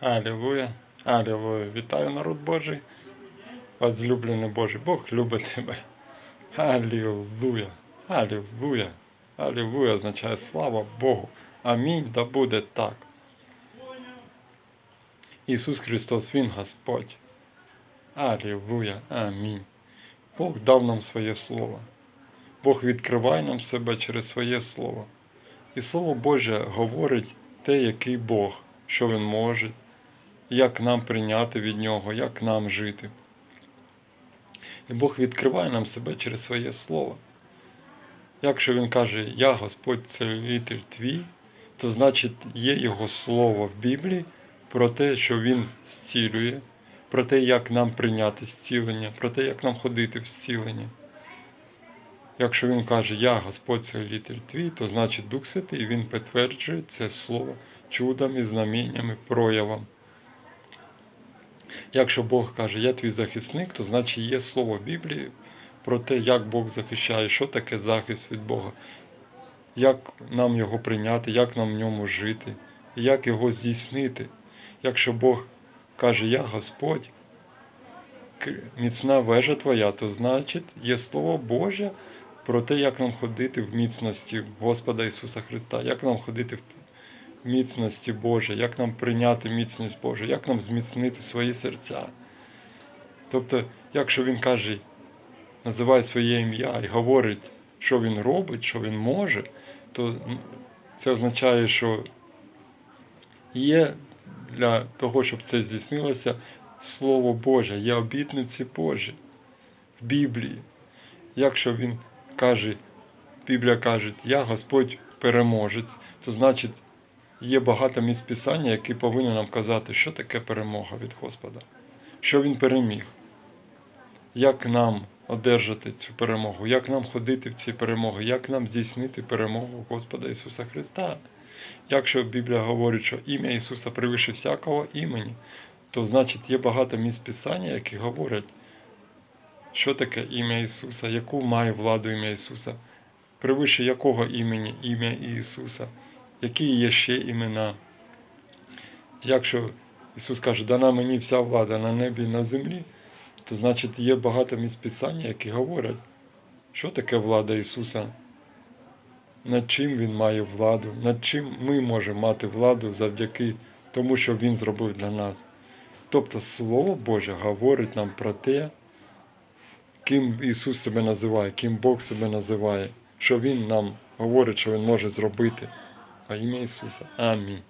Алілуя, Алілуя. Вітаю народ Божий. Возлюблений Божий, Бог любить тебе. Алілуя, Алілуя, Алілуя означає слава Богу. Амінь, да буде так. Ісус Христос, Він Господь. Алілуя, амінь. Бог дав нам своє Слово. Бог відкриває нам себе через своє Слово. І Слово Боже говорить те, який Бог, що Він може, як нам прийняти від Нього, як нам жити. І Бог відкриває нам себе через своє Слово. Якщо Він каже, Я Господь целитель твій, то значить є Його Слово в Біблії про те, що Він зцілює, про те, як нам прийняти зцілення, про те, як нам ходити в зцілення. Якщо він каже, Я Господь целитель твій, то значить Дух Святий, він підтверджує це слово чудами, знаміннями, проявом. Якщо Бог каже, я твій захисник, то значить є слово Біблії про те, як Бог захищає, що таке захист від Бога, як нам його прийняти, як нам в ньому жити, як його здійснити. Якщо Бог каже, Я Господь, міцна вежа твоя, то значить є Слово Боже про те, як нам ходити в міцності Господа Ісуса Христа, як нам ходити в міцності Божій, як нам прийняти міцність Божу, як нам зміцнити свої серця. Тобто, якщо Він каже, називає своє ім'я і говорить, що Він робить, що Він може, то це означає, що є для того, щоб це здійснилося, Слово Боже, є обітниці Божі в Біблії. Якщо він каже, Біблія каже, я Господь переможець, то значить є багато місць Писання, які повинні нам казати, що таке перемога від Господа, що Він переміг, як нам одержати цю перемогу, як нам ходити в цій перемоги, як нам здійснити перемогу Господа Ісуса Христа. Якщо Біблія говорить, що ім'я Ісуса превише всякого імені, то значить є багато місць Писання, які говорять, що таке ім'я Ісуса, яку має владу ім'я Ісуса, превише якого імені ім'я Ісуса, які є ще імена. Якщо Ісус каже, дана мені вся влада на небі і на землі, то значить є багато місць Писання, які говорять, що таке влада Ісуса, над чим Він має владу, над чим ми можемо мати владу завдяки тому, що Він зробив для нас. Тобто Слово Боже говорить нам про те, ким Ісус себе називає, ким Бог себе називає, що Він нам говорить, що Він може зробити. Во ім'я Ісуса. Амінь.